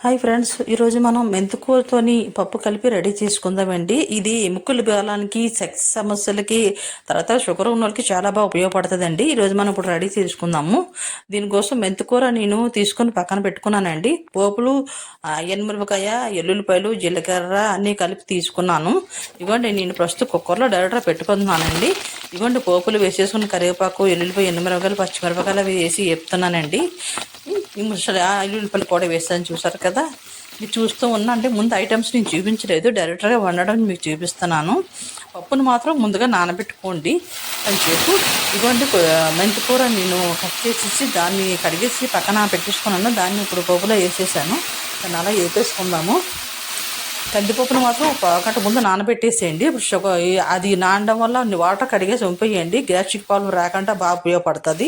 Hi friends ఈరోజు మనం మెంతుకూరతోని పప్పు కలిపి రెడీ చేసుకుందామండి. ఇది ఎముకలు బలానికి సెక్స్ సమస్యలకి తర్వాత షుగర్ ఉన్న వాళ్ళకి చాలా బాగా ఉపయోగపడుతుందండి. ఈరోజు మనం ఇప్పుడు రెడీ చేసుకుందాము. దీనికోసం మెంతుకూర నేను తీసుకొని పక్కన పెట్టుకున్నానండి. పోపులు ఆ, ఎనిమిరపకాయ ఎల్లుల్లిపాయలు జీలకర్ర అన్నీ కలిపి తీసుకున్నాను. ఇవ్వండి నేను ప్రస్తుతం కుక్కర్లో డైరెక్ట్గా పెట్టుకుంటున్నానండి. ఇవ్వండి పోపులు వేసేసుకుని కరివేపాకు ఎల్లుల్లిపాయ ఎనిమిరపకాయలు పచ్చిమిరపకాయలు అవి వేసి చెప్తున్నానండి ముసలి ఉల్లిపల్లి కూడా వేసాను చూసారు కదా. మీరు చూస్తూ ఉన్నా అంటే ముందు ఐటమ్స్ నేను చూపించలేదు. డైరెక్ట్గా వండడం మీకు చూపిస్తున్నాను. పప్పును మాత్రం ముందుగా నానబెట్టుకోండి. కొంచెంసేపు ఇదిగోండి మెంతికూర మెంతి కూర నేను కట్ చేసేసి దాన్ని కడిగేసి పక్కన పెట్టేసుకున్నాను. దాన్ని ఇప్పుడు పప్పులో వేసేసాను. దాన్ని అలా వేపేసుకుందాము. కందిపప్పును మాత్రం ఒక గంట ముందు నానబెట్టేసేయండి. ఇప్పుడు షుగర్ అది నానడం వల్ల వాటర్ కడిగేసి ఉంపేయండి గ్యాస్ట్రిక్ ప్రాబ్లం రాకుండా బాగా ఉపయోగపడుతుంది.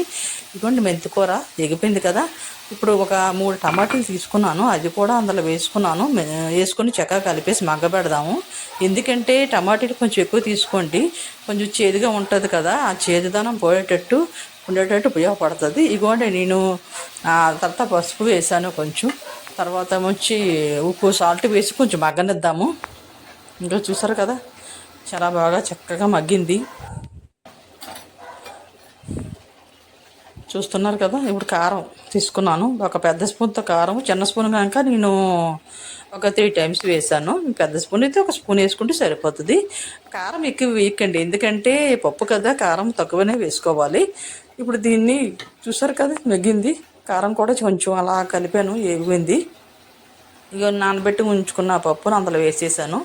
ఇదిగోండి మెంతికూర ఎగిపోయింది కదా. ఇప్పుడు ఒక మూడు టమాటాలు తీసుకున్నాను అది కూడా అందులో వేసుకున్నాను. వేసుకొని చక్కగా కలిపేసి మగ్గబెడదాము ఎందుకంటే టమాటాలు కొంచెం ఎక్కువ తీసుకోండి. కొంచెం చేదుగా ఉంటుంది కదా ఆ చేదుదనం పోయేటట్టు ఉండేటట్టు ఉపయోగపడుతుంది. ఇదిగోండి నేను ఆ, తర్వాత పసుపు వేసాను కొంచెం. తర్వాత వచ్చి ఉప్పు సాల్ట్ వేసి కొంచెం మగ్గనిద్దాము. ఇంకా చూసారు కదా చాలా బాగా చక్కగా మగ్గింది. చూస్తున్నారు కదా ఇప్పుడు కారం తీసుకున్నాను. ఒక పెద్ద స్పూన్తో కారం చిన్న స్పూన్ కనుక నేను ఒక త్రీ టైమ్స్ వేసాను పెద్ద స్పూన్ అయితే ఒక స్పూన్ వేసుకుంటే సరిపోతుంది. కారం ఎక్కువ వేయకండి ఎందుకంటే పప్పు కదా కారం తక్కువనే వేసుకోవాలి. ఇప్పుడు దీన్ని చూసారు కదా మెగ్గింది. కారం కూడా కొంచెం అలా కలిపాను ఎగిపోయింది ఇక నానబెట్టి ఉంచుకున్న పప్పును అందులో వేసేసాను.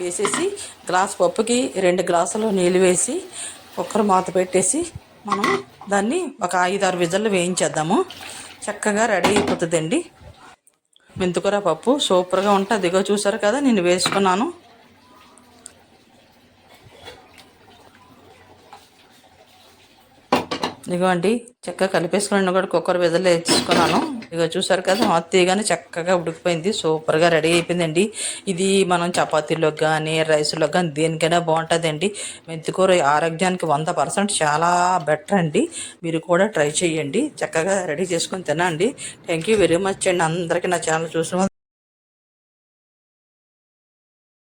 వేసేసి గ్లాస్ పప్పుకి రెండు గ్లాసులు నీళ్ళు వేసి కుక్కర్ మాత పెట్టేసి మనం దాన్ని ఒక ఐదు ఆరు విజల్లు వేయించేద్దాము. చక్కగా రెడీ అయిపోతుందండి. మెంతుకూర పప్పు సూపర్గా ఉంటుంది అదిగో చూసారు కదా నేను వేసుకున్నాను. ఇదిగోండి చక్కగా కలిపేసుకుని కూడా కుక్కర్ విధులు వేసుకున్నాను ఇక చూసారు కదా మొత్తగానే చక్కగా ఉడికిపోయింది. సూపర్గా రెడీ అయిపోయిందండి. ఇది మనం చపాతీలోకి కానీ రైస్లోకి కానీ దేనికైనా బాగుంటుందండి. మెంతికూర ఆరోగ్యానికి వంద పర్సెంట్ చాలా బెటర్ అండి. మీరు కూడా ట్రై చేయండి. చక్కగా రెడీ చేసుకొని తినండి. థ్యాంక్ యూ వెరీ మచ్ అండి. అందరికీ నా ఛానల్ చూసిన